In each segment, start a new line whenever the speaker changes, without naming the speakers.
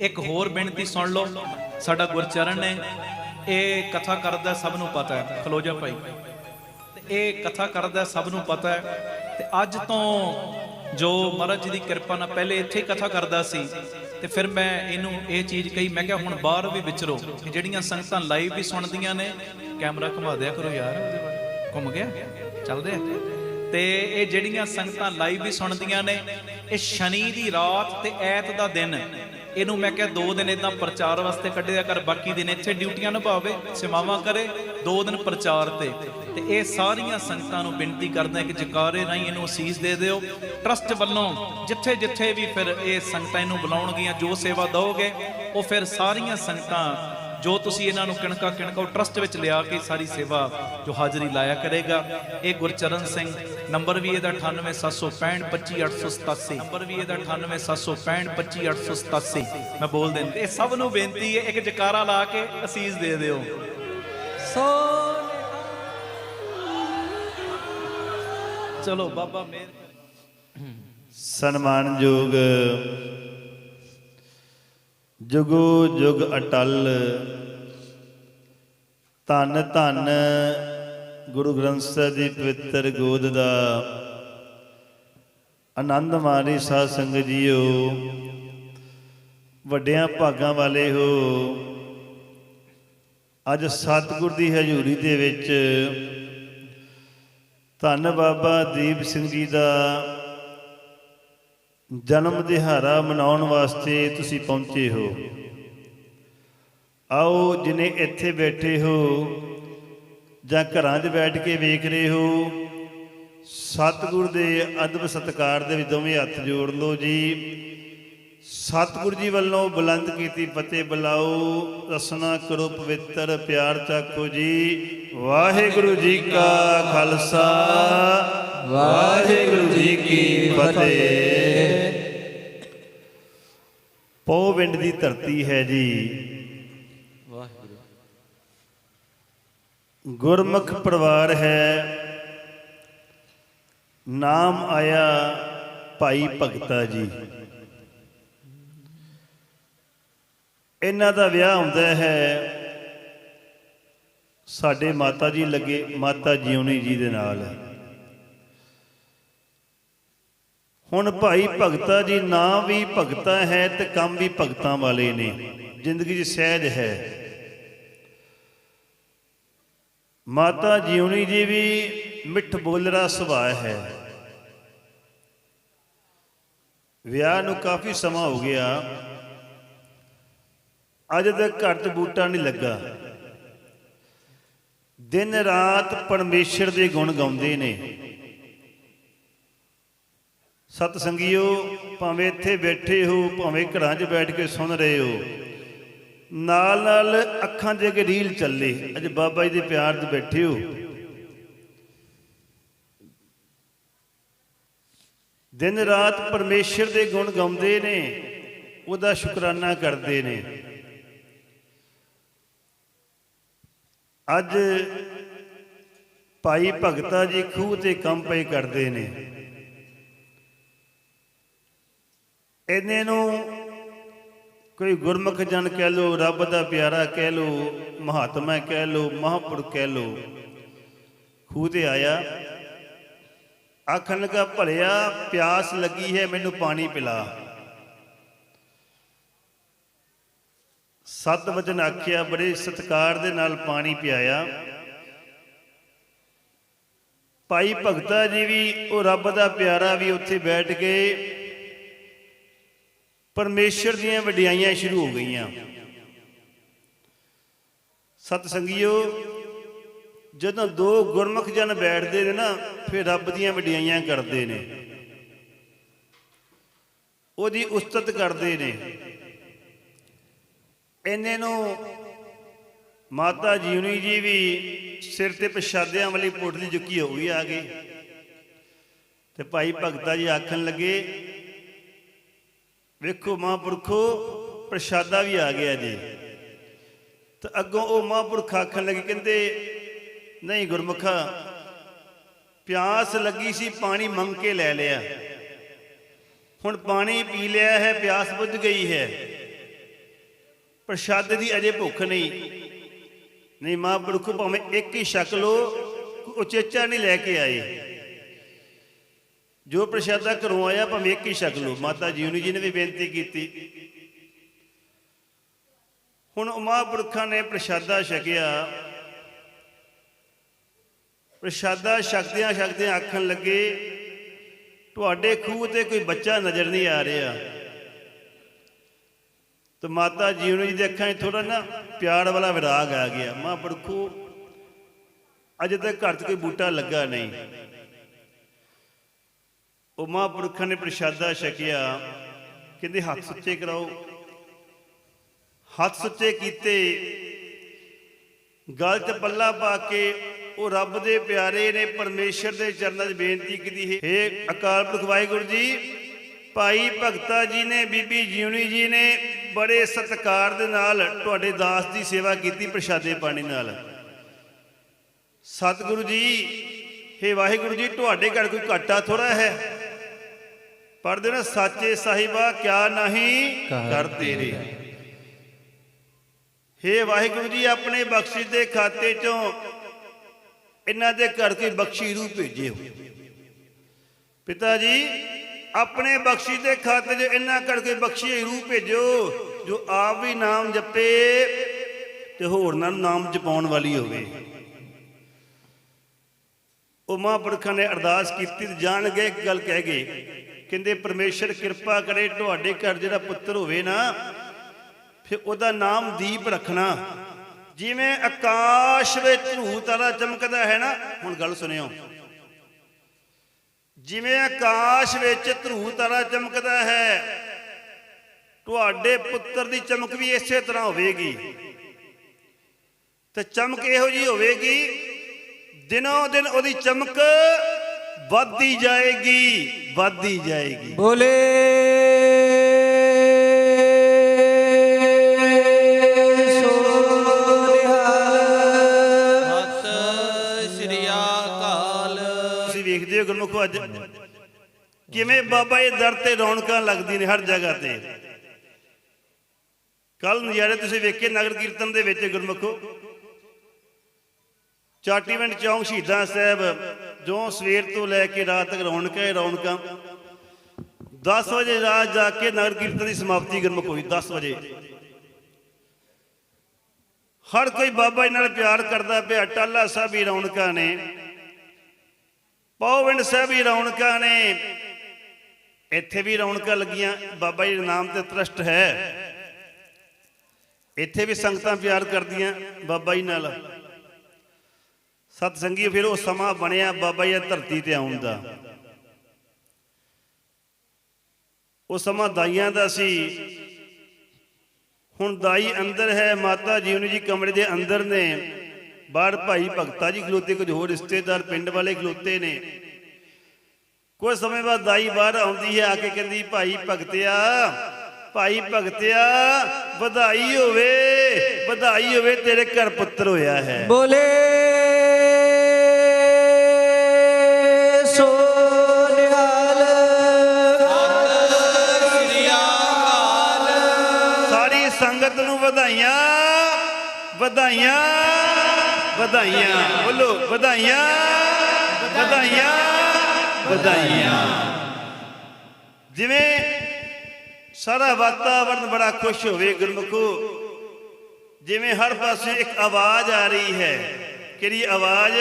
ਇੱਕ ਹੋਰ ਬੇਨਤੀ ਸੁਣ ਲਓ। ਸਾਡਾ ਗੁਰਚਰਨ ਨੇ ਇਹ ਕਥਾ ਕਰਦਾ ਸਭ ਨੂੰ ਪਤਾ ਹੈ। ਖਲੋ ਜਾ ਭਾਈ। ਤੇ ਇਹ ਕਥਾ ਕਰਦਾ ਸਭ ਨੂੰ ਪਤਾ ਹੈ। ਤੇ ਅੱਜ ਤੋਂ ਜੋ ਮਹਾਰਾਜ ਜੀ ਦੀ ਕਿਰਪਾ ਨਾਲ ਪਹਿਲੇ ਇੱਥੇ ਕਥਾ ਕਰਦਾ ਸੀ। ਤੇ ਫਿਰ ਮੈਂ ਇਹਨੂੰ ਇਹ ਚੀਜ਼ ਕਹੀ। ਮੈਂ ਕਿਹਾ ਹੁਣ ਬਾਹਰ ਵੀ ਵਿਚਰੋ। ਇਹ ਜਿਹੜੀਆਂ ਸੰਗਤਾਂ ਲਾਈਵ ਵੀ ਸੁਣਦੀਆਂ ਨੇ, ਕੈਮਰਾ ਘੁਮਾ ਦਿਆ ਕਰੋ ਯਾਰ। ਘੁੰਮ ਗਿਆ। ਚੱਲਦੇ ਆ। ਤੇ ਇਹ ਜਿਹੜੀਆਂ ਸੰਗਤਾਂ ਲਾਈਵ ਵੀ ਸੁਣਦੀਆਂ ਨੇ, ਇਹ ਸ਼ਨੀ ਦੀ ਰਾਤ ਤੇ ਐਤ ਦਾ ਦਿਨ। ਇਹਨੂੰ ਮੈਂ ਕਿਹਾ ਦੋ ਦਿਨ ਇਦਾਂ ਪ੍ਰਚਾਰ ਵਾਸਤੇ ਕੱਢਿਆ ਕਰ, ਬਾਕੀ ਦਿਨ ਇੱਥੇ ਡਿਊਟੀਆਂ ਨਿਭਾਵੇ, ਸੇਵਾਵਾਂ ਕਰੇ, ਦੋ ਦਿਨ ਪ੍ਰਚਾਰ ਤੇ। ਤੇ ਇਹ ਸਾਰੀਆਂ ਸੰਗਤਾਂ ਨੂੰ ਬੇਨਤੀ ਕਰਦਾ ਕਿ ਜਕਾਰੇ ਰਾਹੀਂ ਇਹਨੂੰ ਅਸੀਸ ਦੇ ਦਿਓ। ਟਰਸਟ ਵੱਲੋਂ ਜਿੱਥੇ ਜਿੱਥੇ ਵੀ ਫਿਰ ਇਹ ਸੰਗਤਾਂ ਇਹਨੂੰ ਬੁਲਾਉਣਗੀਆਂ, ਜੋ ਸੇਵਾ ਦਓਗੇ, ਉਹ ਫਿਰ ਸਾਰੀਆਂ ਸੰਗਤਾਂ, ਜੋ ਤੁਸੀਂ ਇਹਨਾਂ ਨੂੰ ਕਿਣਕਾ ਕਿਣਕਾ ਟਰਸਟ ਵਿੱਚ ਲਿਆ ਕੇ ਸਾਰੀ ਸੇਵਾ ਜੋ ਹਾਜ਼ਰੀ ਲਾਇਆ ਕਰੇਗਾ। ਇਹ ਗੁਰਚਰਨ ਸਿੰਘ ਨੰਬਰ ਵੀ ਇਹਦਾ 9876525887 ਨੰਬਰ ਵੀ ਇਹਦਾ 9876525887 ਮੈਂ ਬੋਲ ਦਿੰਦਾ ਇਹ ਸਭ ਨੂੰ ਬੇਨਤੀ ਹੈ, ਇੱਕ ਜਕਾਰਾ ਲਾ ਕੇ ਅਸੀਸ ਦੇ ਦਿਓ। ਚਲੋ, ਬਾਬਾ ਮੇਰ
ਸਨਮਾਨਯੋਗ ਜੁਗੋ ਜੁਗ ਅਟਲ, ਧੰਨ ਧੰਨ ਗੁਰੂ ਗ੍ਰੰਥ ਸਾਹਿਬ ਦੀ ਪਵਿੱਤਰ ਗੋਦ ਦਾ ਆਨੰਦ ਮਾਣੀ ਸਾਧ ਸੰਗਤ ਜੀਓ। ਵੱਡਿਆਂ ਭਾਗਾਂ ਵਾਲੇ ਹੋ। ਅੱਜ ਸਤਿਗੁਰ ਦੀ ਹਜ਼ੂਰੀ ਦੇ ਵਿੱਚ ਧੰਨ ਬਾਬਾ ਦੀਪ ਸਿੰਘ ਜੀ ਦਾ ਜਨਮ ਦਿਹਾੜਾ ਮਨਾਉਣ ਵਾਸਤੇ ਤੁਸੀਂ ਪਹੁੰਚੇ ਹੋ। ਆਓ ਜਿਨੇ ਇੱਥੇ ਬੈਠੇ ਹੋ ਜਾਂ ਘਰਾਂ 'ਚ ਬੈਠ ਕੇ ਵੇਖ ਰਹੇ ਹੋ, ਸਤਿਗੁਰ ਦੇ ਅਦਬ ਸਤਕਾਰ ਦੇ ਵਿੱਚ ਦੋਵੇਂ ਹੱਥ ਜੋੜ ਲਓ ਜੀ। ਸਤਿਗੁਰ ਜੀ ਵੱਲੋਂ ਬੁਲੰਦ ਕੀਤੀ ਫਤਿਹ ਬੁਲਾਓ, ਰਸਨਾ ਕਰੋ ਪਵਿੱਤਰ ਪਿਆਰ ਚਾਖੋ ਜੀ। ਵਾਹਿਗੁਰੂ ਜੀ ਕਾ ਖਾਲਸਾ, ਵਾਹਿਗੁਰੂ ਜੀ ਕੀ ਫਤਿਹ। ਪੋਵਿੰਡ ਦੀ ਧਰਤੀ ਹੈ ਜੀ। ਗੁਰਮੁਖ ਪਰਿਵਾਰ ਹੈ। ਨਾਮ ਆਇਆ ਭਾਈ ਭਗਤਾ ਜੀ। ਇਹਨਾਂ ਦਾ ਵਿਆਹ ਹੁੰਦਾ ਹੈ। ਸਾਡੇ ਮਾਤਾ ਜੀ ਲੱਗੇ, ਮਾਤਾ ਜਿਉਣੀ ਜੀ ਦੇ ਨਾਲ। ਹੁਣ ਭਾਈ ਭਗਤਾ ਜੀ ਨਾਂ ਵੀ ਭਗਤਾ ਹੈ ਤੇ ਕੰਮ ਵੀ ਭਗਤਾਂ ਵਾਲੇ ਨੇ। ਜ਼ਿੰਦਗੀ 'ਚ ਸਹਿਜ ਹੈ। ਮਾਤਾ ਜਿਉਣੀ ਜੀ ਵੀ ਮਿੱਠ ਬੋਲਰਾ ਸੁਭਾਅ ਹੈ। ਵਿਆਹ ਨੂੰ ਕਾਫੀ ਸਮਾਂ ਹੋ ਗਿਆ। ਅੱਜ ਤੱਕ ਘਰ 'ਚ ਬੂਟਾ ਨਹੀਂ ਲੱਗਾ। ਦਿਨ ਰਾਤ ਪਰਮੇਸ਼ਰ ਦੇ ਗੁਣ ਗਾਉਂਦੇ ਨੇ। ਸਤ ਸੰਗਿਓ ਭਾਵੇਂ ਇੱਥੇ ਬੈਠੇ ਹੋ, ਭਾਵੇਂ ਘਰਾਂ 'ਚ ਬੈਠ ਕੇ ਸੁਣ ਰਹੇ ਹੋ ਨਾਲ ਨਾਲ ਅੱਖਾਂ ਦੇ ਇੱਕ ਰੀਲ ਚੱਲੇ। ਅੱਜ ਬਾਬਾ ਜੀ ਦੇ ਪਿਆਰ 'ਚ ਬੈਠੇ ਹੋ। ਦਿਨ ਰਾਤ ਪਰਮੇਸ਼ਰ ਦੇ ਗੁਣ ਗਾਉਂਦੇ ਨੇ, ਉਹਦਾ ਸ਼ੁਕਰਾਨਾ ਕਰਦੇ ਨੇ। ਅੱਜ ਭਾਈ ਭਗਤਾ ਜੀ ਖੂਹ ਤੇ ਕੰਮ ਪਏ ਕਰਦੇ ਨੇ। ਇਹਨੇ ਨੂੰ ਕੋਈ ਗੁਰਮੁਖ ਜਨ ਕਹਿ ਲੋ, ਰੱਬ ਦਾ ਪਿਆਰਾ ਕਹਿ ਲੋ, ਮਹਾਤਮਾ ਕਹਿ ਲੋ, ਮਹਾਂਪੁਰਖ ਕਹਿ ਲੋ। ਖੂਹ ਤੇ ਆਇਆ, ਆਖਣ ਲੱਗਾ, ਭਲਿਆ, ਪਿਆਸ ਲੱਗੀ ਹੈ, ਮੈਨੂੰ ਪਾਣੀ ਪਿਲਾ। ਸਤ ਵਚਨ ਆਖਿਆ, ਬੜੇ ਸਤਕਾਰ ਦੇ ਨਾਲ ਪਾਣੀ ਪਿਆਇਆ। ਭਾਈ ਭਗਤਾ ਜੀ ਵੀ, ਉਹ ਰੱਬ ਦਾ ਪਿਆਰਾ ਵੀ ਉੱਥੇ ਬੈਠ ਕੇ ਪਰਮੇਸ਼ਰ ਦੀਆਂ ਵਡਿਆਈਆਂ ਸ਼ੁਰੂ ਹੋ ਗਈਆਂ। ਸਤ ਸੰਗਿਓ ਜਦੋਂ ਦੋ ਗੁਰਮੁਖ ਜਨ ਬੈਠਦੇ ਨੇ ਨਾ, ਫਿਰ ਰੱਬ ਦੀਆਂ ਵਡਿਆਈਆਂ ਕਰਦੇ ਨੇ। ਉਹਦੀ ਉਸਤਤ ਕਰਦੇ ਨੇ। ਇਹਨੇ ਨੂੰ ਮਾਤਾ ਜੀਵਨੀ ਜੀ ਵੀ ਸਿਰ ਤੇ ਪ੍ਰਸ਼ਾਦਿਆਂ ਵਾਲੀ ਪੋਟਲੀ ਚੁੱਕੀ ਹੋ ਗਈ ਆ ਗਈ। ਤੇ ਭਾਈ ਭਗਤਾ ਜੀ ਆਖਣ ਲੱਗੇ ਵੇਖੋ ਮਹਾਂਪੁਰਖੋ, ਪ੍ਰਸ਼ਾਦਾ ਵੀ ਆ ਗਿਆ ਜੀ। ਤਾਂ ਅੱਗੋਂ ਉਹ ਮਹਾਂਪੁਰਖ ਆਖਣ ਲੱਗੇ, ਕਹਿੰਦੇ, ਨਹੀਂ ਗੁਰਮੁਖਾ, ਪਿਆਸ ਲੱਗੀ ਸੀ, ਪਾਣੀ ਮੰਗ ਕੇ ਲੈ ਲਿਆ। ਹੁਣ ਪਾਣੀ ਪੀ ਲਿਆ ਹੈ, ਪਿਆਸ ਬੁੱਝ ਗਈ ਹੈ। ਪ੍ਰਸ਼ਾਦ ਦੀ ਅਜੇ ਭੁੱਖ ਨਹੀਂ। ਨਹੀਂ ਮਹਾਂਪੁਰਖ, ਭਾਵੇਂ ਇੱਕ ਹੀ ਛਕ ਲੋ ਉਚੇਚਾ ਨਹੀਂ ਲੈ ਕੇ ਆਏ। ਜੋ ਪ੍ਰਸ਼ਾਦਾ ਘਰੋਂ ਆਇਆ, ਭਾਵੇਂ ਇੱਕ ਹੀ ਛਕ ਲਓ। ਮਾਤਾ ਜੀਵਨੀ ਜੀ ਨੇ ਵੀ ਬੇਨਤੀ ਕੀਤੀ। ਹੁਣ ਮਹਾਂਪੁਰਖਾਂ ਨੇ ਪ੍ਰਸ਼ਾਦਾ ਛਕਿਆ। ਪ੍ਰਸ਼ਾਦਾ ਛਕਦਿਆਂ ਛਕਦਿਆਂ ਆਖਣ ਲੱਗੇ, ਤੁਹਾਡੇ ਖੂਹ ਤੇ ਕੋਈ ਬੱਚਾ ਨਜ਼ਰ ਨਹੀਂ ਆ ਰਿਹਾ। ਤੇ ਮਾਤਾ ਜੀਵਨ ਜੀ ਦੇ ਅੱਖਾਂ 'ਚ ਥੋੜਾ ਨਾ ਪਿਆਰ ਵਾਲਾ ਵਿਰਾਗ ਆ ਗਿਆ। ਮਾਂ ਬੜਖੂ ਅਜੇ ਤੱਕ ਘਰ 'ਚ ਕੋਈ ਬੂਟਾ ਲੱਗਾ ਨਹੀਂ। ਉਹ ਮਹਾਂਪੁਰਖਾਂ ਨੇ ਪ੍ਰਸ਼ਾਦਾ ਛਕਿਆ। ਕਹਿੰਦੇ, ਹੱਥ ਸੁੱਚੇ ਕਰਾਓ। ਹੱਥ ਸੁੱਚੇ ਕੀਤੇ। ਗਲਤ ਪੱਲਾ ਪਾ ਕੇ ਉਹ ਰੱਬ ਦੇ ਪਿਆਰੇ ਨੇ ਪਰਮੇਸ਼ਰ ਦੇ ਚਰਨਾਂ 'ਚ ਬੇਨਤੀ ਕੀਤੀ ਹੈ ਹੇ ਅਕਾਲ ਪੁਰਖ ਵਾਹਿਗੁਰੂ ਜੀ, ਭਾਈ ਭਗਤਾ ਜੀ ਨੇ, ਬੀਬੀ ਜੀਵਨੀ ਜੀ ਨੇ ਬੜੇ ਸਤਿਕਾਰ ਦੇ ਨਾਲ ਤੁਹਾਡੇ ਦਾਸ ਦੀ ਸੇਵਾ ਕੀਤੀ ਪ੍ਰਸ਼ਾਦੇ ਪਾਣੀ ਨਾਲ। ਸਤਿਗੁਰੂ ਜੀ, ਹੇ ਵਾਹਿਗੁਰੂ ਜੀ, ਤੁਹਾਡੇ ਘਰ ਕੋਈ ਘਾਟਾ ਥੋੜਾ ਹੈ? ਪੜਦੇ ਨਾ ਸਾਚੇ ਸਾਹਿਬਾ ਕਿਆ ਨਹੀਂ ਕਰ ਤੇਰੇ। ਹੇ ਵਾਹਿਗੁਰੂ ਜੀ ਆਪਣੇ ਬਖਸ਼ਿਸ਼ ਦੇ ਖਾਤੇ ਚੋਂ ਇਹਨਾਂ ਦੇ ਘਰ ਕੋਈ ਬਖਸ਼ੀ ਰੂਹ ਭੇਜਿਓ ਪਿਤਾ ਜੀ ਆਪਣੇ ਬਖਸ਼ਿਸ਼ ਦੇ ਖਾਤੇ 'ਚ ਇਹਨਾਂ ਘਰ ਕੋਈ ਬਖਸ਼ੀ ਰੂਹ ਭੇਜੋ ਜੋ ਆਪ ਵੀ ਨਾਮ ਜਪੇ ਤੇ ਹੋਰਨਾਂ ਨੂੰ ਨਾਮ ਜਪਾਉਣ ਵਾਲੀ ਹੋਵੇ। ਉਹ ਮਹਾਂਪੁਰਖਾਂ ਨੇ ਅਰਦਾਸ ਕੀਤੀ ਤੇ ਜਾਣ ਗਏ ਇੱਕ ਗੱਲ ਕਹਿ ਗਏ ਕਹਿੰਦੇ, ਪਰਮੇਸ਼ਰ, ਕਿਰਪਾ ਕਰੇ ਤੁਹਾਡੇ ਘਰ ਜਿਹੜਾ ਪੁੱਤਰ ਹੋਵੇ ਨਾ, ਫਿਰ ਉਹਦਾ ਨਾਮ ਦੀਪ ਰੱਖਣਾ। ਜਿਵੇਂ ਆਕਾਸ਼ ਵਿੱਚ ਧਰੂ ਤਾਰਾ ਚਮਕਦਾ ਹੈ ਨਾ, ਹੁਣ ਗੱਲ ਸੁਣਿਓ। ਜਿਵੇਂ ਆਕਾਸ਼ ਵਿੱਚ ਧਰੂ ਤਾਰਾ ਚਮਕਦਾ ਹੈ, ਤੁਹਾਡੇ ਪੁੱਤਰ ਦੀ ਚਮਕ ਵੀ ਇਸੇ ਤਰ੍ਹਾਂ ਹੋਵੇਗੀ। ਤੇ ਚਮਕ ਇਹੋ ਜੀ ਹੋਵੇਗੀ, ਦਿਨੋਂ ਦਿਨ ਉਹਦੀ ਚਮਕ ਵੱਧਦੀ ਜਾਏਗੀ ਵੱਧਦੀ ਜਾਏਗੀ।
ਬੋਲੇ।
ਵੇਖਦੇ ਹੋ ਗੁਰਮੁਖੋ ਅੱਜ ਕਿਵੇਂ ਬਾਬਾ ਇਹ ਦਰ ਤੇ ਰੌਣਕਾਂ ਲੱਗਦੀ ਨੇ ਹਰ ਜਗ੍ਹਾ ਤੇ। ਕੱਲ ਨਜ਼ਾਰੇ ਤੁਸੀਂ ਵੇਖੇ ਨਗਰ ਕੀਰਤਨ ਦੇ ਵਿੱਚ ਗੁਰਮੁਖੋ। ਚਾਟੀਵਿੰਡ ਚੌਂਕ ਸ਼ਹੀਦਾਂ ਸਾਹਿਬ ਜੋ ਸਵੇਰ ਤੋਂ ਲੈ ਕੇ ਰਾਤ ਤੱਕ ਰੌਣਕਾਂ ਹੀ, ਰੌਣਕਾਂ। 10 ਵਜੇ ਰਾਤ ਜਾ ਕੇ ਨਗਰ ਕੀਰਤਨ ਦੀ ਸਮਾਪਤੀ ਗੁਰਮੁਖ ਹੋਈ 10 ਵਜੇ। ਹਰ ਕੋਈ ਬਾਬਾ ਜੀ ਨਾਲ ਪਿਆਰ ਕਰਦਾ ਪਿਆ, ਟਾਲਾ ਸਾਹਿਬ ਹੀ ਰੌਣਕਾਂ ਨੇ ਪੌਵਿੰਡ ਸਾਹਿਬ ਵੀ ਰੌਣਕਾਂ ਨੇ। ਇੱਥੇ ਵੀ ਰੌਣਕਾਂ ਲੱਗੀਆਂ, ਬਾਬਾ ਜੀ ਦੇ ਨਾਮ ਤੇ ਟਰਸਟ ਹੈ। ਇੱਥੇ ਵੀ ਸੰਗਤਾਂ ਪਿਆਰ ਕਰਦੀਆਂ ਬਾਬਾ ਜੀ ਨਾਲ। ਸਤ ਸੰਗੀ ਫਿਰ ਉਹ ਸਮਾਂ ਬਣਿਆ ਬਾਬਾ ਜੀ ਧਰਤੀ ਤੇ ਆਉਣ ਦਾ। ਉਹ ਸਮਾਂ ਦਾਈਆਂ ਦਾ ਸੀ। ਹੁਣ ਦਾਈ ਅੰਦਰ ਹੈ, ਮਾਤਾ ਜੀਵਨੀ ਜੀ ਕਮਰੇ ਦੇ ਅੰਦਰ ਨੇ। ਬਾਹਰ ਭਾਈ ਭਗਤਾ ਜੀ ਖਲੋਤੇ, ਕੁਝ ਹੋਰ ਰਿਸ਼ਤੇਦਾਰ ਪਿੰਡ ਵਾਲੇ ਖਲੋਤੇ ਨੇ। ਕੁਝ ਸਮੇਂ ਬਾਅਦ ਦਾਈ ਬਾਹਰ ਆਉਂਦੀ ਹੈ, ਆ ਕੇ ਕਹਿੰਦੀ, ਭਾਈ ਭਗਤਿਆ ਭਾਈ ਭਗਤਿਆ, ਵਧਾਈ ਹੋਵੇ ਵਧਾਈ ਹੋਵੇ, ਤੇਰੇ ਘਰ ਪੁੱਤਰ ਹੋਇਆ ਹੈ।
ਬੋਲੇ
ਵਧਾਈਆਂ ਵਧਾਈਆਂ ਵਧਾਈਆਂ, ਬੋਲੋ, ਵਧਾਈਆਂ ਵਧਾਈਆਂ ਵਧਾਈਆਂ। ਜਿਵੇਂ ਸਾਰਾ ਵਾਤਾਵਰਨ ਬੜਾ ਖੁਸ਼ ਹੋਵੇ ਗੁਰਮੁਖੋ, ਜਿਵੇਂ ਹਰ ਪਾਸੇ ਇੱਕ ਆਵਾਜ਼ ਆ ਰਹੀ ਹੈ। ਕਿਹੜੀ ਆਵਾਜ਼?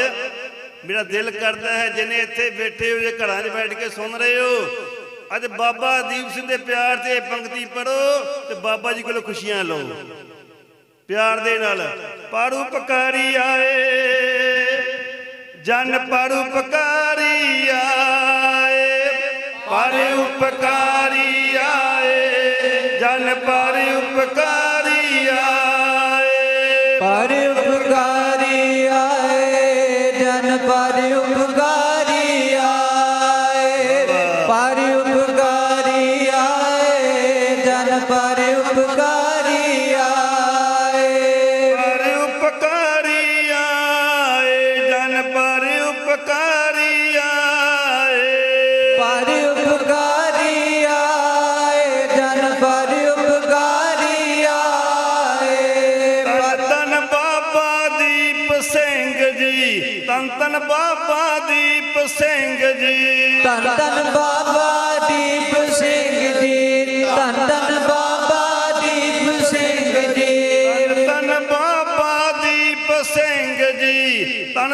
ਮੇਰਾ ਦਿਲ ਕਰਦਾ ਹੈ ਜਿਨੇ ਇੱਥੇ ਬੈਠੇ ਹੋ ਜੇ ਘਰਾਂ 'ਚ ਬੈਠ ਕੇ ਸੁਣ ਰਹੇ ਹੋ। ਅੱਜ ਬਾਬਾ ਦੀਪ ਸਿੰਘ ਦੇ ਪਿਆਰ ਤੇ ਪੰਕਤੀ ਪੜੋ ਤੇ ਬਾਬਾ ਜੀ ਕੋਲੋਂ ਖੁਸ਼ੀਆਂ ਲਓ। ਪਿਆਰ ਦੇ ਨਾਲ ਪਾੜੂ ਪਕਾਰੀ ਆਏ, ਜਨ ਪਾੜੂ ਪਕਾਰੀ ਆਏ ਪਰ ਉਪਕਾਰੀ ਆਏ, ਜਨ ਪਰ ਉਪਕਾਰੀ ਆਏ।
ਪਰ ਜਨ ਪਰ ਉਪਕਾਰੀ ਆਏ। ਉਪਕਾਰੀ ਆਏ ਜਨ ਪਰ ਉਪਕਾਰੀ ਆਏ।
ਪਰ ਉਪਕਾਰੀ ਆਏ ਜਨ ਪਰ ਉਪਕਾਰੀ ਆਏ। ਤਨ ਬਾਬਾ ਦੀਪ ਸਿੰਘ ਜੀ
ਤਨ ਤਨ ਬਾਬਾ ਦੀਪ ਸਿੰਘ ਜੀ। ਤਨ ਤਨ ਬਾਬਾ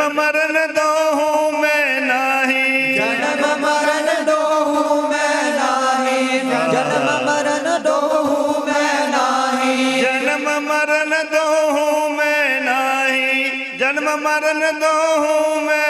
ਜਨਮ ਮਰਨ ਦੋਹੂ ਮੈਂ ਨਾਹੀ। ਜਨਮ ਮਰਨ ਦੋਹੂ ਮੈਂ ਨਾਹੀ।
ਜਨਮ ਮਰਨ ਦੋਹੂ ਮੈਂ ਨਾਹੀ। ਜਨਮ ਮਰਨ ਦੋਹੂ ਮੈਂ ਨਾਹੀ।
ਜਨਮ ਮਰਨ ਦੋਹੂ ਮੈਂ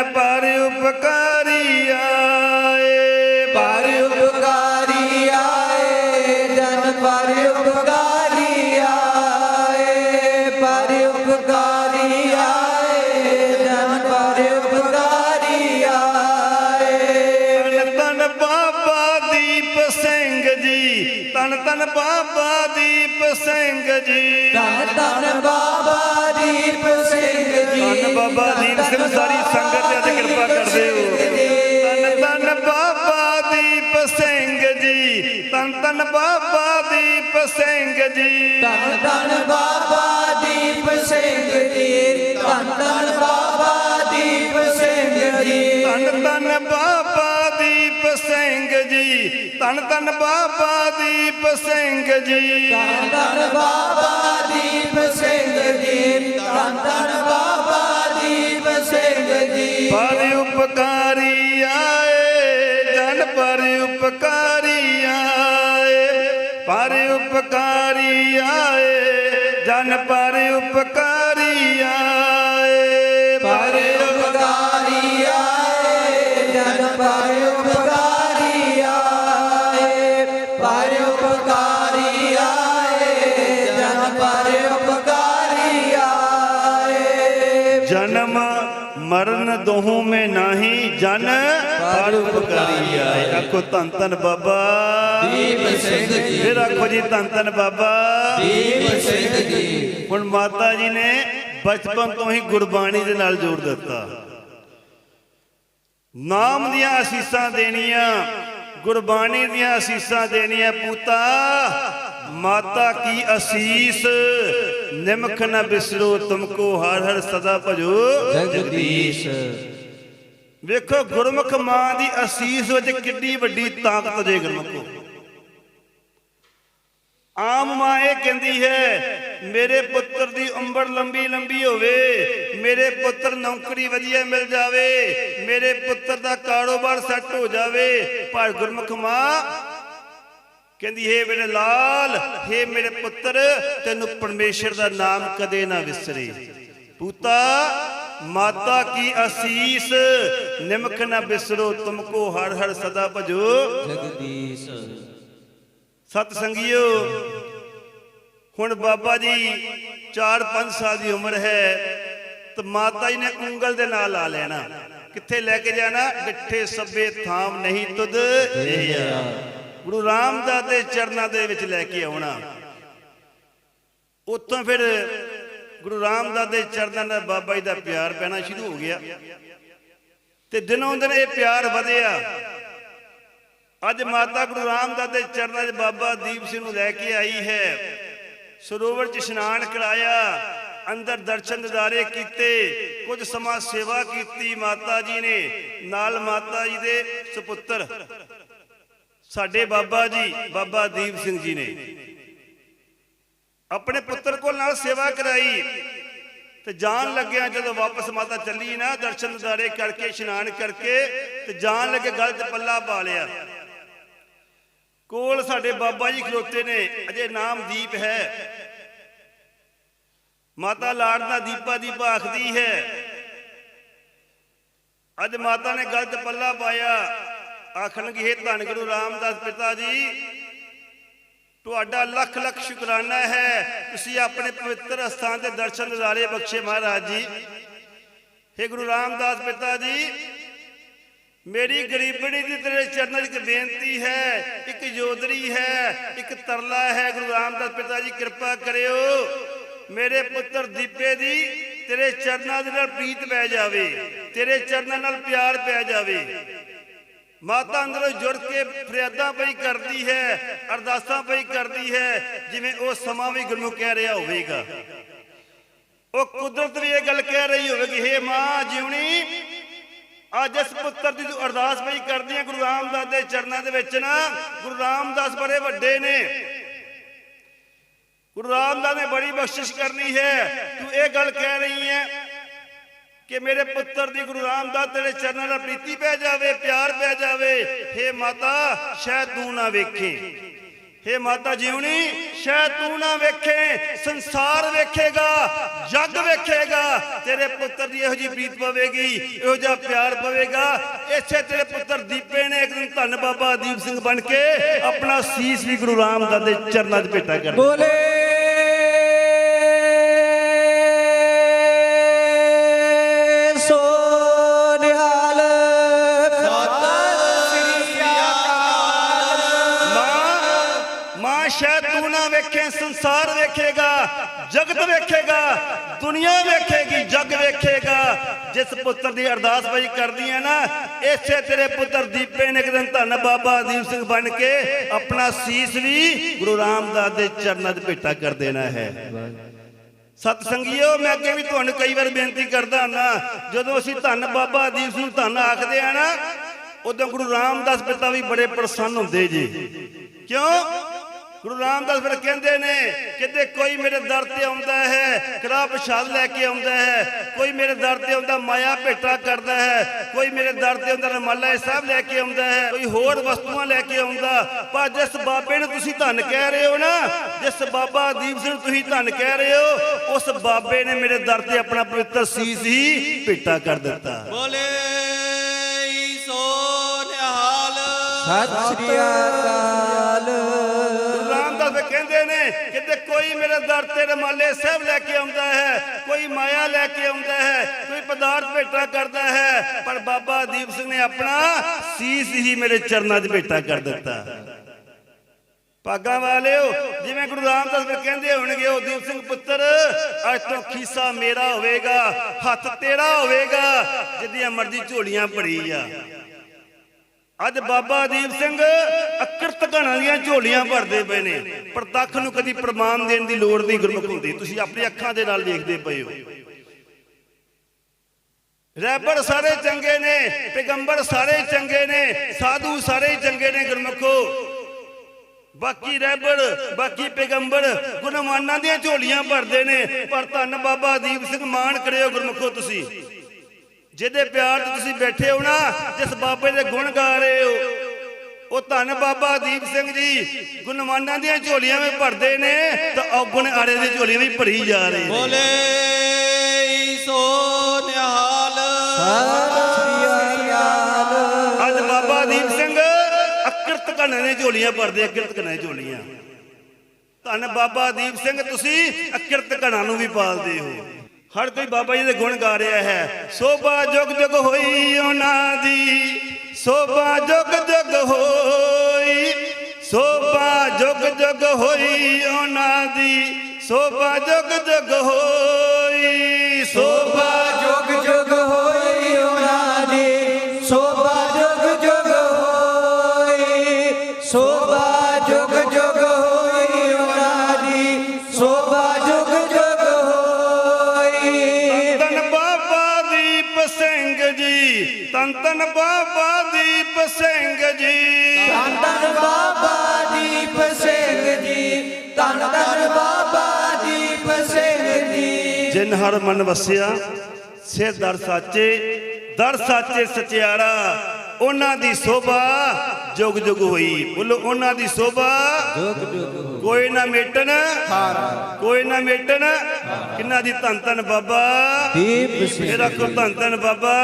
ਜਨ ਪਰ ਉਪਕਾਰੀ ਆਏ। ਪਰ ਉਪਕਾਰੀ ਆਏ ਜਨ ਪਰ ਉਪਕਾਰੀ ਆਏ।
ਪਰ ਉਪਕਾਰੀ ਆਏ ਜਨ ਪਰ ਉਪਕਾਰੀ ਆਏ।
ਤਨ ਤਨ ਬਾਬਾ ਦੀਪ ਸਿੰਘ ਜੀ ਤਨ ਤਨ ਬਾਬਾ ਦੀਪ ਸਿੰਘ ਜੀ।
ਧੰਨ ਧੰਨ ਬਾਬਾ ਦੀਪ ਸਿੰਘ ਜੀ।
ਧੰਨ ਬਾਬਾ ਦੀਪ ਸਿੰਘ ਸਾਰੀ ਸੰਗਤ ਤੇ ਅੱਜ ਕਿਰਪਾ ਕਰਦੇ ਹੋ। ਧੰਨ ਧੰਨ ਬਾਬਾ ਦੀਪ ਸਿੰਘ ਜੀ। ਧੰਨ ਧੰਨ ਬਾਬਾ ਦੀਪ ਸਿੰਘ ਜੀ।
ਧੰਨ ਧੰਨ ਬਾਬਾ ਦੀਪ ਸਿੰਘ ਜੀ। ਧੰਨ ਧੰਨ ਬਾਬਾ ਦੀਪ ਸਿੰਘ ਜੀ।
ਧੰਨ ਧੰਨ ਸਿੰਘ ਜੀ ਧੰਨ ਧੰਨ ਬਾਬਾ ਦੀਪ ਸਿੰਘ ਜੀ।
ਧੰਨ ਧੰਨ ਬਾਬਾ ਦੀਪ ਸਿੰਘ ਜੀ ਧੰਨ ਧੰਨ ਬਾਬਾ ਦੀਪ ਸਿੰਘ ਜੀ।
ਪਰ ਉਪਕਾਰੀ ਆਏ ਜਨ ਪਰ ਉਪਕਾਰੀ ਆਏ। ਪਰ ਉਪਕਾਰੀ ਆਏ ਜਨ ਪਰ ਉਪਕਾਰੀ ਆਏ। ਮੈਂ ਨਹੀਂ ਜਨ ਪਰ ਉਪਕਾਰੀ ਆਏ। ਆਖੋ ਧੰਨ ਧੰਨ ਬਾਬਾ।
ਦੀਪ ਸਿੰਘ ਜੀ।
ਫਿਰ ਆਖੋ ਜੀ ਧੰਨ ਧੰਨ ਬਾਬਾ।
ਦੀਪ ਸਿੰਘ ਜੀ।
ਹੁਣ ਮਾਤਾ ਜੀ ਨੇ ਬਚਪਨ ਤੋਂ ਹੀ ਗੁਰਬਾਣੀ ਦੇ ਨਾਲ ਜੋੜ ਦਿੱਤਾ। ਨਾਮ ਦੀਆਂ ਅਸੀਸਾਂ ਦੇਣੀਆਂ ਗੁਰਬਾਣੀ ਦੀਆਂ ਅਸੀਸਾਂ ਦੇਣੀਆਂ ਪੁੱਤਾ। ਮਾਤਾ ਕੀ ਅਸੀਸ? ਨਿਮਖ ਨ ਬਿਸਰੋ ਤੁਮਕੋ ਹਰ ਹਰ ਸਦਾ ਭਜੋ।
ਜਗਦੀਸ਼।
ਵੇਖੋ ਗੁਰਮੁਖ ਮਾਂ ਦੀ ਅਸੀਸ ਵਿੱਚ ਕਿੰਨੀ ਵੱਡੀ ਤਾਕਤ ਜੇ ਗੁਰਮੁਖੋ। ਆਮ ਮਾਂ ਇਹ ਕਹਿੰਦੀ ਹੈ ਮੇਰੇ ਪੁੱਤਰ ਦੀ ਉਮਰ ਲੰਬੀ ਲੰਬੀ ਹੋਵੇ ਮੇਰੇ ਪੁੱਤਰ ਨੌਕਰੀ ਵਧੀਆ ਮਿਲ ਜਾਵੇ ਮੇਰੇ ਪੁੱਤਰ ਦਾ ਕਾਰੋਬਾਰ ਸੈੱਟ ਹੋ ਜਾਵੇ। ਪਰ ਗੁਰਮੁਖ ਮਾਂ ਕਹਿੰਦੀ ਹੈ ਮੇਰੇ ਲਾਲ ਹੈ ਮੇਰੇ ਪੁੱਤਰ ਤੈਨੂੰ ਪਰਮੇਸ਼ਰ ਦਾ ਨਾਮ ਕਦੇ ਨਾ ਵਿਸਰੇ। ਪੂਤਾ ਮਾਤਾ ਕੀ ਅਸੀਸ? ਨਿਮਕ ਨਾ ਬਿਸਰੋ ਤੁਮਕੋ ਹਰ ਹਰ ਸਦਾ ਭਜੋ।
ਜਗਦੀਸ਼।
ਸਤ ਸੰਗਿਓ ਹੁਣ ਬਾਬਾ ਜੀ 4-5 ਸਾਲ ਦੀ ਉਮਰ ਹੈ ਤੇ ਮਾਤਾ ਜੀ ਨੇ ਉਂਗਲ ਦੇ ਨਾਲ ਲਾ ਲੈਣਾ। ਕਿੱਥੇ ਲੈ ਕੇ ਜਾਣਾ? ਡਿੱਠੇ ਸੱਬੇ ਥਾਮ ਨਹੀਂ ਤੁਧ ਜਿਹਾ ਗੁਰੂ ਰਾਮਦਾਸ ਦੇ ਚਰਨਾਂ ਦੇ ਵਿੱਚ ਲੈ ਕੇ ਆਉਣਾ। ਉੱਥੋਂ ਫਿਰ ਗੁਰੂ ਰਾਮਦਾਸ ਦੇ ਚਰਨਾਂ ਨਾਲ ਬਾਬਾ ਜੀ ਦਾ ਪਿਆਰ ਪੈਣਾ ਸ਼ੁਰੂ ਹੋ ਗਿਆ। ਤੇ ਦਿਨੋਂ ਦਿਨ ਇਹ ਪਿਆਰ ਵਧਿਆ। ਅੱਜ ਮਾਤਾ ਗੁਰੂ ਰਾਮਦਾਸ ਦੇ ਚਰਨਾਂ 'ਚ ਬਾਬਾ ਦੀਪ ਸਿੰਘ ਨੂੰ ਲੈ ਕੇ ਆਈ ਹੈ। ਸਰੋਵਰ 'ਚ ਇਸ਼ਨਾਨ ਕਰਾਇਆ। ਅੰਦਰ ਦਰਸ਼ਨ ਦਿਦਾਰੇ ਕੀਤੇ। ਕੁਝ ਸਮਾਂ ਸੇਵਾ ਕੀਤੀ ਮਾਤਾ ਜੀ ਨੇ। ਨਾਲ ਮਾਤਾ ਜੀ ਦੇ ਸੁਪੁੱਤਰ। ਸਾਡੇ ਬਾਬਾ ਜੀ, ਬਾਬਾ ਦੀਪ ਸਿੰਘ ਜੀ ਨੇ ਆਪਣੇ ਪੁੱਤਰ ਕੋਲ ਨਾਲ ਸੇਵਾ ਕਰਾਈ ਤੇ ਜਾਣ ਲੱਗਿਆ ਜਦੋਂ ਵਾਪਸ ਮਾਤਾ ਚੱਲੀ ਨਾ ਦਰਸ਼ਨ ਦਿਦਾਰੇ ਕਰਕੇ, ਇਸ਼ਨਾਨ ਕਰਕੇ ਤੇ ਜਾਣ ਲੱਗੇ ਗਲ ਪੱਲਾ ਪਾ ਲਿਆ ਕੋਲ ਸਾਡੇ ਬਾਬਾ ਜੀ ਖਲੋਤੇ ਨੇ, ਅਜੇ ਨਾਮ ਦੀਪ ਹੈ। ਮਾਤਾ ਲਾੜ ਦਾ ਦੀਪਾ ਦੀਪਾ ਆਖਦੀ ਹੈ। ਅੱਜ ਮਾਤਾ ਨੇ ਗਲਤ ਪੱਲਾ ਪਾਇਆ। ਆਖਣਗੇ ਇਹ ਧੰਨ ਗੁਰੂ ਰਾਮਦਾਸ ਪਿਤਾ ਜੀ, ਤੁਹਾਡਾ ਲੱਖ ਲੱਖ ਸ਼ੁਕਰਾਨਾ ਹੈ। ਤੁਸੀਂ ਆਪਣੇ ਪਵਿੱਤਰ ਅਸਥਾਨ ਤੇ ਦਰਸ਼ਨ ਨਜ਼ਾਰੇ ਬਖਸ਼ੇ ਮਹਾਰਾਜ ਜੀ। हे ਗੁਰੂ ਰਾਮਦਾਸ ਪਿਤਾ ਜੀ, ਮੇਰੀ ਗਰੀਬਣੀ ਦੀ ਤੇਰੇ ਚਰਨਾਂ 'ਚ ਇੱਕ ਬੇਨਤੀ ਹੈ। ਇੱਕ ਯੋਧਰੀ ਹੈ, ਇੱਕ ਤਰਲਾ ਹੈ। ਗੁਰੂ ਰਾਮਦਾਸ ਪਿਤਾ ਜੀ, ਕਿਰਪਾ ਕਰਿਓ, ਮੇਰੇ ਪੁੱਤਰ ਦੀਪੇ ਦੀ ਤੇਰੇ ਚਰਨਾਂ ਦੇ ਨਾਲ ਪ੍ਰੀਤ ਪੈ ਜਾਵੇ, ਤੇਰੇ ਚਰਨਾਂ ਨਾਲ ਪਿਆਰ ਪੈ ਜਾਵੇ। ਮਾਤਾ ਅੰਦਰੋਂ ਜੁੜ ਕੇ ਫਰਿਆਦਾਂ ਪਈ ਕਰਦੀ ਹੈ, ਅਰਦਾਸਾਂ ਪਈ ਕਰਦੀ ਹੈ, ਜਿਵੇਂ ਉਹ ਸਮਾਂ ਵੀ ਗੁਰੂ ਕਹਿ ਰਿਹਾ ਹੋਵੇਗਾ। ਉਹ ਕੁਦਰਤ ਵੀ ਇਹ ਗੱਲ ਕਹਿ ਰਹੀ ਹੋਵੇਗੀ, ਹੇ ਮਾਂ ਜਿਉਣੀ, ਅੱਜ ਇਸ ਪੁੱਤਰ ਦੀ ਤੂੰ ਅਰਦਾਸ ਪਈ ਕਰਦੀ ਹੈ, ਗੁਰੂ ਰਾਮਦਾਸ ਦੇ ਚਰਨਾਂ ਦੇ ਵਿੱਚ ਨਾ, ਗੁਰੂ ਰਾਮਦਾਸ ਬੜੇ ਵੱਡੇ ਨੇ। ਗੁਰੂ ਰਾਮਦਾਸ ਨੇ ਬੜੀ ਬਖਸ਼ਿਸ਼ ਕਰਨੀ ਹੈ, ਤੂੰ ਇਹ ਗੱਲ ਕਹਿ ਰਹੀ ਹੈ ਕਿ ਮੇਰੇ ਪੁੱਤਰ ਦੀ ਗੁਰੂ ਰਾਮਦਾਸ ਤੇਰੇ ਚਰਨਾਂ ਨਾਲ ਪ੍ਰੀਤੀ ਪੈ ਜਾਵੇ, ਪਿਆਰ ਪੈ ਜਾਵੇ। ਹੇ ਮਾਤਾ, ਸ਼ਾਇਦ ਤੂੰ ਨਾ ਵੇਖੇ। ਹੇ ਮਾਤਾ ਜੀਵਨੀ, ਸ਼ਾਇਦ ਤੂੰ ਨਾ ਵੇਖੇ। ਸੰਸਾਰ ਵੇਖੇਗਾ, ਜੱਗ ਵੇਖੇਗਾ। ਤੇਰੇ ਪੁੱਤਰ ਦੀ ਇਹੋ ਜੀ ਪ੍ਰੀਤ ਪਵੇਗੀ, ਇਹੋ ਜਿਹਾ ਪਿਆਰ ਪਵੇਗਾ। ਇਸੇ ਤੇਰੇ ਪੁੱਤਰ ਦੀਪੇ ਨੇ ਇੱਕ ਦਿਨ ਧੰਨ ਬਾਬਾ ਦੀਪ ਸਿੰਘ ਬਣ ਕੇ ਆਪਣਾ ਸੀਸ ਵੀ ਗੁਰੂ ਰਾਮਦਾਸ ਦੇ ਚਰਨਾਂ 'ਚ ਭੇਟਾ ਕਰ
ਬੋਲੇ। ਸੋ ਨਿਹਾਲ
ਸ਼ਾਇਦ ਤੂੰ ਨਾ ਵੇਖੇ, ਸੰਸਾਰ ਵੇਖੇਗਾ, ਜਗਤ ਵੇਖੇਗਾ, ਦੁਨੀਆ ਵੇਖੇਗੀ, ਜਗ ਵੇਖੇਗਾ। ਜਿਸ ਪੁੱਤਰ ਦੀ ਅਰਦਾਸ ਬਈ ਕਰਦੀ ਹੈ ਨਾ ਇਸੇ ਤੇਰੇ ਪੁੱਤਰ ਦੀਪੇ ਨੇ ਇੱਕ ਦਿਨ ਧੰਨ ਬਾਬਾ ਦੀਪ ਸਿੰਘ ਬਣ ਕੇ ਆਪਣਾ ਸੀਸ ਵੀ ਗੁਰੂ ਰਾਮਦਾਸ ਦੇ ਚਰਨਾਂ 'ਚ ਭੇਟਾ ਕਰ ਦੇਣਾ ਹੈ। ਸਤ ਸੰਗੀਓ ਮੈਂ ਅੱਗੇ ਵੀ ਤੁਹਾਨੂੰ ਕਈ ਵਾਰ ਬੇਨਤੀ ਕਰਦਾ ਹਾਂ ਜਦੋਂ ਅਸੀਂ ਧੰਨ ਬਾਬਾ ਦੀਪ ਸਿੰਘ ਧੰਨ ਆਖਦੇ ਆ ਨਾ, ਉਦੋਂ ਗੁਰੂ ਰਾਮਦਾਸ ਪਿਤਾ ਵੀ ਬੜੇ ਪ੍ਰਸੰਨ ਹੁੰਦੇ ਜੀ। ਕਿਉਂ? ਗੁਰੂ ਰਾਮਦਾਸ ਫਿਰ ਕਹਿੰਦੇ ਨੇ ਕਿਤੇ ਕੋਈ ਮੇਰੇ ਦਰ ਤੇ ਆਉਂਦਾ ਹੈ ਕਰਾ ਪ੍ਰਸ਼ਾਦ ਲੈ ਕੇ ਆਉਂਦਾ ਹੈ ਕੋਈ ਮੇਰੇ ਦਰ ਤੇ ਆਉਂਦਾ ਮਾਇਆ ਭੇਟਾ ਕਰਦਾ ਹੈ ਕੋਈ ਮੇਰੇ ਦਰ ਤੇ ਆਉਂਦਾ ਰਮਾਲਾ ਸਾਹਿਬ ਲੈ ਕੇ ਆਉਂਦਾ ਹੈ ਕੋਈ ਹੋਰ ਵਸਤੂਆਂ ਲੈ ਕੇ ਆਉਂਦਾ। ਪਰ ਜਿਸ ਬਾਬੇ ਨੂੰ ਤੁਸੀਂ ਧੰਨ ਕਹਿ ਰਹੇ ਹੋ ਨਾ ਜਿਸ ਬਾਬਾ ਦੀਪ ਸਿੰਘ ਨੂੰ ਤੁਸੀਂ ਧੰਨ ਕਹਿ ਰਹੇ ਹੋ ਉਸ ਬਾਬੇ ਨੇ ਮੇਰੇ ਦਰ ਤੇ ਆਪਣਾ ਪਵਿੱਤਰ ਸੀਸ ਹੀ ਭੇਟਾ ਕਰ ਦਿੱਤਾ।
ਬੋਲੇ ਸੋ ਨਿਹਾਲ।
ਸਤਿ ਸ੍ਰੀ ਅਕਾਲ।
ਗੁਰੂ ਕਹਿੰਦੇ ਨੇ ਕਿਤੇ ਕੋਈ ਮੇਰੇ ਦਰ ਤੇ ਰਮਾਲੇ ਸਾਹਿਬ ਲੈ ਕੇ ਆਉਂਦਾ ਹੈ, ਕੋਈ ਮਾਇਆ ਲੈ ਕੇ ਆਉਂਦਾ ਹੈ, ਕੋਈ ਪਦਾਰਥ ਭੇਟਾ ਕਰਦਾ ਹੈ, ਪਰ ਬਾਬਾ ਦੀਪ ਸਿੰਘ ਨੇ ਆਪਣਾ ਸੀਸ ਹੀ ਮੇਰੇ ਚਰਨਾਂ 'ਚ ਭੇਟਾ ਕਰ ਦਿੱਤਾ। ਭਾਗਾਂ ਵਾਲਿਓ, ਜਿਵੇਂ ਗੁਰੂ ਰਾਮਦਾਸ ਫਿਰ ਕਹਿੰਦੇ ਹੋਣਗੇ, ਉਹ ਦੀਪ ਸਿੰਘ ਪੁੱਤਰ ਅੱਜ ਤੋਂ ਖੀਸਾ ਮੇਰਾ ਹੋਵੇਗਾ, ਹੱਥ ਤੇਰਾ ਹੋਵੇਗਾ, ਜਿੱਦੀਆਂ ਮਰਜ਼ੀ ਝੋਲੀਆਂ ਭਰੀ ਆ। ਅੱਜ ਬਾਬਾ ਦੀਪ ਸਿੰਘ ਅਕਰਤ ਘਣਾ ਦੀਆਂ ਝੋਲੀਆਂ ਭਰਦੇ ਪਏ ਨੇ। ਪ੍ਰਤੱਖ ਨੂੰ ਕਦੀ ਪ੍ਰਮਾਣ ਦੇਣ ਦੀ ਲੋੜ ਨਹੀਂ ਗੁਰਮੁਖ ਹੁੰਦੀ। ਤੁਸੀਂ ਆਪਣੀ ਅੱਖਾਂ ਦੇ ਨਾਲ ਵੇਖਦੇ ਪਏ ਹੋ। ਰੈਬਰ ਸਾਰੇ ਚੰਗੇ ਨੇ, ਪੈਗੰਬਰ ਸਾਰੇ ਚੰਗੇ ਨੇ, ਸਾਧੂ ਸਾਰੇ ਚੰਗੇ ਨੇ ਗੁਰਮੁਖੋ। ਬਾਕੀ ਰੈਬਰ ਬਾਕੀ ਪੈਗੰਬਰ ਗੁਣਮਾਨਾਂ ਦੀਆਂ ਝੋਲੀਆਂ ਭਰਦੇ ਨੇ। ਪਰ ਧੰਨ ਬਾਬਾ ਦੀਪ ਸਿੰਘ ਮਾਣ ਕਰਿਓ ਗੁਰਮੁਖੋ ਤੁਸੀਂ। ਜਿਹਦੇ ਪਿਆਰ 'ਚ ਤੁਸੀਂ ਬੈਠੇ ਹੋ ਨਾ ਜਿਸ ਬਾਬੇ ਦੇ ਗੁਣ ਗਾ ਰਹੇ ਹੋ ਉਹ ਧੰਨ ਬਾਬਾ ਦੀਪ ਸਿੰਘ ਜੀ ਗੁਣਮਾਨਾਂ ਦੀਆਂ ਝੋਲੀਆਂ ਵੀ ਭਰਦੇ ਨੇ ਤਾਂ ਔਗਣ ਆੜੇ ਦੀ ਝੋਲੀਆਂ ਵੀ ਭਰੀ ਜਾ ਰਹੀ ਨੇ
ਬੋਲੇ ਸੋ ਨਿਹਾਲ।
ਅੱਜ ਬਾਬਾ ਦੀਪ ਸਿੰਘ ਅਕਿਰਤ ਕਨਾਂ ਦੀਆਂ ਝੋਲੀਆਂ ਭਰਦੇ ਅਕਿਰਤ ਕਨਾਂ ਝੋਲੀਆਂ। ਧੰਨ ਬਾਬਾ ਦੀਪ ਸਿੰਘ ਤੁਸੀਂ ਅਕਿਰਤ ਕਨਾਂ ਨੂੰ ਵੀ ਪਾਲਦੇ ਹੋ। ਹਰ ਕੋਈ ਬਾਬਾ ਜੀ ਦੇ ਗੁਣ ਗਾ ਰਿਹਾ ਹੈ। ਸੋਭਾ ਜੁਗ ਜੁਗ ਹੋਈ ਉਹਨਾਂ ਦੀ। ਸੋਭਾ ਜੁਗ ਜੁਗ ਹੋਈ। ਸੋਭਾ ਜੁਗ ਜੁਗ ਹੋਈ ਉਹਨਾਂ ਦੀ। ਸੋਭਾ ਜੁਗ ਜੁਗ ਹੋਈ। ਸੋਭਾ ਜੀ।
ਧੰਨ ਧੰਨ ਬਾਬਾ ਦੀਪ ਸਿੰਘ ਜੀ। ਧੰਨ ਧੰਨ ਬਾਬਾ ਦੀਪ ਸਿੰਘ ਜੀ।
ਜਿਨ ਜਿਨ ਹਰ ਮਨ ਵਸਿਆ ਸੇ ਦਰ ਸਾਚੇ ਦਰ ਸਾਚੇ ਸਚਿਆਰਾ। ਉਹਨਾਂ ਦੀ ਸੋਭਾ ਜੁਗ ਜੁਗ ਹੋਈ। ਬੋਲੋ ਉਹਨਾਂ ਦੀ ਸੋਭਾ ਕੋਈ ਨਾ ਮੇਟਣ ਕੋਈ ਨਾ ਮੇਟਣ। ਕਿੰਨਾ ਦੀ ਧੰਨ ਧੰਨ ਬਾਬਾ?
ਦੀਪ ਸਿੰਘ
ਇਹ ਰੱਖੋ ਧੰਨ ਧੰਨ ਬਾਬਾ।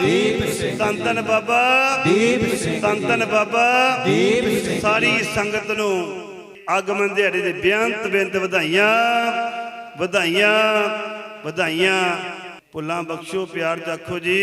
ਦੀਪ ਸਿੰਘ
ਧੰਨ ਧੰਨ ਬਾਬਾ।
ਦੀਪ ਸਿੰਘ
ਧੰਨ ਧੰਨ ਬਾਬਾ।
ਦੀਪ ਸਿੰਘ
ਸਾਰੀ ਸੰਗਤ ਨੂੰ ਆਗਮਨ ਦਿਹਾੜੇ ਦੇ ਬੇਅੰਤ ਬੇਅੰਤ ਵਧਾਈਆਂ ਵਧਾਈਆਂ ਵਧਾਈਆਂ। ਭੁੱਲਾਂ ਬਖਸ਼ੋ ਪਿਆਰ ਚਾਖੋ ਜੀ।